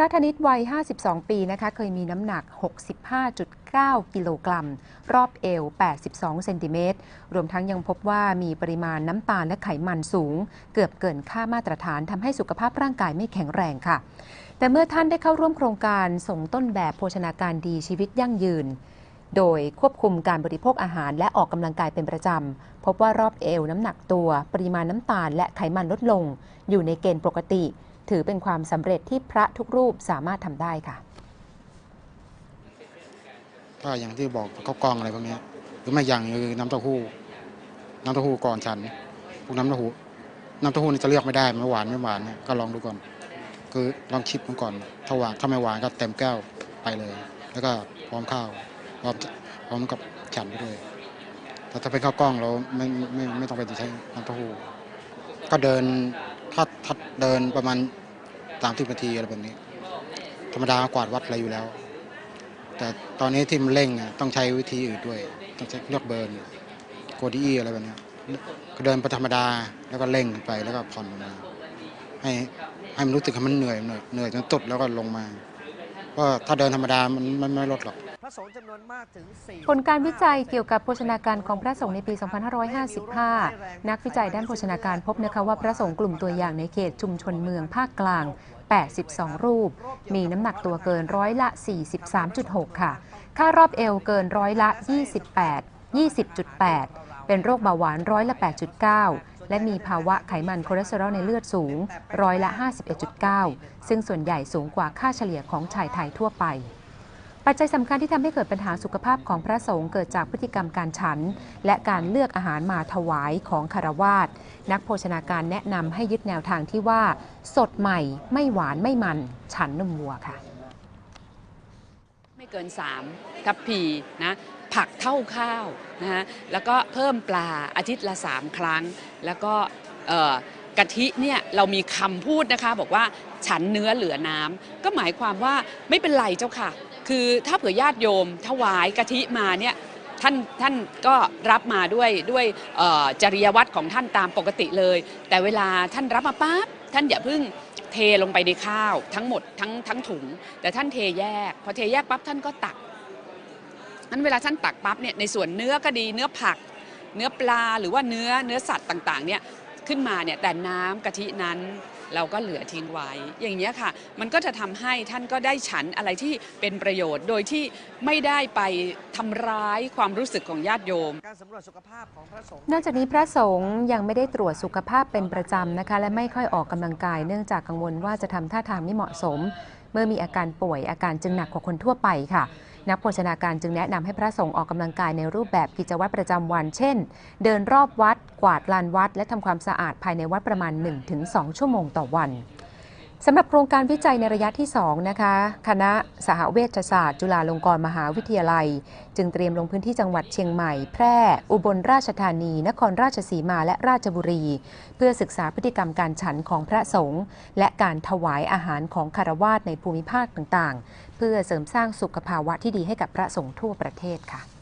ระธนิตวัย 52 ปีนะคะ เคยมีน้ำหนัก 65.9 กิโลกรัม รอบเอว 82 เซนติเมตร รวมทั้งยังพบว่ามีปริมาณน้ำตาลและไขมันสูง เกือบเกินค่ามาตรฐานทำให้สุขภาพร่างกายไม่แข็งแรงค่ะ แต่เมื่อท่านได้เข้าร่วมโครงการส่งต้นแบบโภชนาการดีชีวิตยั่งยืนโดยควบคุมการบริโภคอาหารและออกกำลังกายเป็นประจำ พบว่ารอบเอวน้ำหนักตัว ปริมาณน้ำตาลและไขมันลดลง อยู่ในเกณฑ์ปกติ ถือเป็นความสำเร็จที่พระทุกรูปสามารถทำได้ค่ะ ก็อย่างที่บอกข้าวกล้องอะไรพวกนี้หรือไม่อย่างคือน้ำเต้าหู้ น้ำเต้าหู้ก่อนฉันพวกน้ำเต้าหู้น้ำเต้าหู้นี่จะเลือกไม่ได้ไม่หวานไม่หวานเนี่ยก็ลองดูก่อน คือลองชิมมันก่อนถ้าหวานถ้าไม่หวานก็เต็มแก้วไปเลย แล้วก็พร้อมข้าวพร้อมพร้อมกับฉันไปด้วยแต่ถ้าเป็นข้าวกล้องเราไม่ไม่ไม่ต้องไปใช้น้ำเต้าหู้ก็เดินถ้าถ้าเดินประมาณ สามสิบนาทีอะไรแบบนี้ ธรรมดากวาดวัดอะไรอยู่แล้ว แต่ตอนนี้ที่มันเร่งอะต้องใช้วิธีอื่นด้วย ต้องใช้เลือกเบิร์นโกดีอะไรแบบนี้ก็เดินไปธรรมดาแล้วก็เร่งไปแล้วก็ผ่อนลงมาให้ให้มันรู้สึกให้มันเหนื่อยเหนื่อยเหนื่อยจนตุดแล้วก็ลงมาเพราะถ้าเดินธรรมดามันมันไม่ลดหรอก ระสงฆ์จำนวนมากถึง4ผลการวิจัยเกี่ยวกับโภชนาการของพระสงฆ์ในปี 2555 นักวิจัยด้านโภชนาการพบนะคะว่าพระสงฆ์กลุ่มตัวอย่างในเขตชุมชนเมืองภาคกลาง 82 รูป มีน้ำหนักตัวเกินร้อยละ 43.6 ค่ะ ค่ารอบเอวเกินร้อยละ 28 20.8 เป็นโรคเบาหวานร้อยละ 8.9และมีภาวะไขมันคอเลสเตอรอลในเลือดสูงร้อยละ 51.9 ซึ่งส่วนใหญ่สูงกว่าค่าเฉลี่ยของชายไทยทั่วไป ปัจจัยสำคัญที่ทำให้เกิดปัญหาสุขภาพของพระสงฆ์เกิดจากพฤติกรรมการฉัน และการเลือกอาหารมาถวายของคารวาสนักโภชนาการแนะนำให้ยึดแนวทางที่ว่า สดใหม่ไม่หวานไม่มัน ฉันนมวัวค่ะ ไม่เกิน3ทัพพีนะผักเท่าข้าวนะฮะแล้วก็เพิ่มปลาอาทิตย์ละ 3 ครั้ง แล้วก็ กะทิเนี่ยเรามีคำพูดนะคะบอกว่าฉันเนื้อเหลือน้ำก็หมายความว่าไม่เป็นไรเจ้าค่ะ คือถ้าเผื่อญาติโยมถวายกะทิมาเนี่ยท่านท่านก็รับมาด้วยด้วยจริยวัตรของท่านตามปกติเลย แต่เวลาท่านรับมาปั๊บท่านอย่าเพิ่งเทลงไปในข้าวทั้งหมดทั้งทั้งถุง แต่ท่านเทแยก พอเทแยกปั๊บท่านก็ตักนั้นเวลาท่านตักปั๊บเนี่ยในส่วนเนื้อก็ดีเนื้อผัก เนื้อปลาหรือว่าเนื้อเนื้อสัตว์ต่างๆเนี่ย ขึ้นมาเนี่ยแต่น้ำกะทินั้นเราก็เหลือทิ้งไว้ อย่างเงี้ยค่ะ มันก็จะทำให้ท่านก็ได้ฉันอะไรที่เป็นประโยชน์ โดยที่ไม่ได้ไปทำร้ายความรู้สึกของญาติโยม การสำรวจสุขภาพของพระสงฆ์ นอกจากนี้พระสงฆ์ยังไม่ได้ตรวจสุขภาพเป็นประจำนะคะ และไม่ค่อยออกกำลังกาย เนื่องจากกังวลว่าจะทำท่าทางไม่เหมาะสม เมื่อมีอาการป่วยอาการจึงหนักกว่าคนทั่วไปค่ะ นักโภชนาการจึงแนะนำให้พระสงฆ์ออกกำลังกายในรูปแบบกิจวัตรประจำวัน เช่น เดินรอบวัด กวาดลานวัด และทำความสะอาดภายในวัดประมาณ 1-2 ชั่วโมงต่อวัน สำหรับโครงการวิจัยในระยะที่ 2 นะคะ คณะสหเวชศาสตร์ จุฬาลงกรณ์มหาวิทยาลัย จึงเตรียมลงพื้นที่จังหวัดเชียงใหม่ แพร่ อุบลราชธานี นครราชสีมาและราชบุรี เพื่อศึกษาพฤติกรรมการฉันของพระสงฆ์และการถวายอาหารของคารวาสในภูมิภาคต่างๆ เพื่อเสริมสร้างสุขภาวะที่ดีให้กับพระสงฆ์ทั่วประเทศค่ะ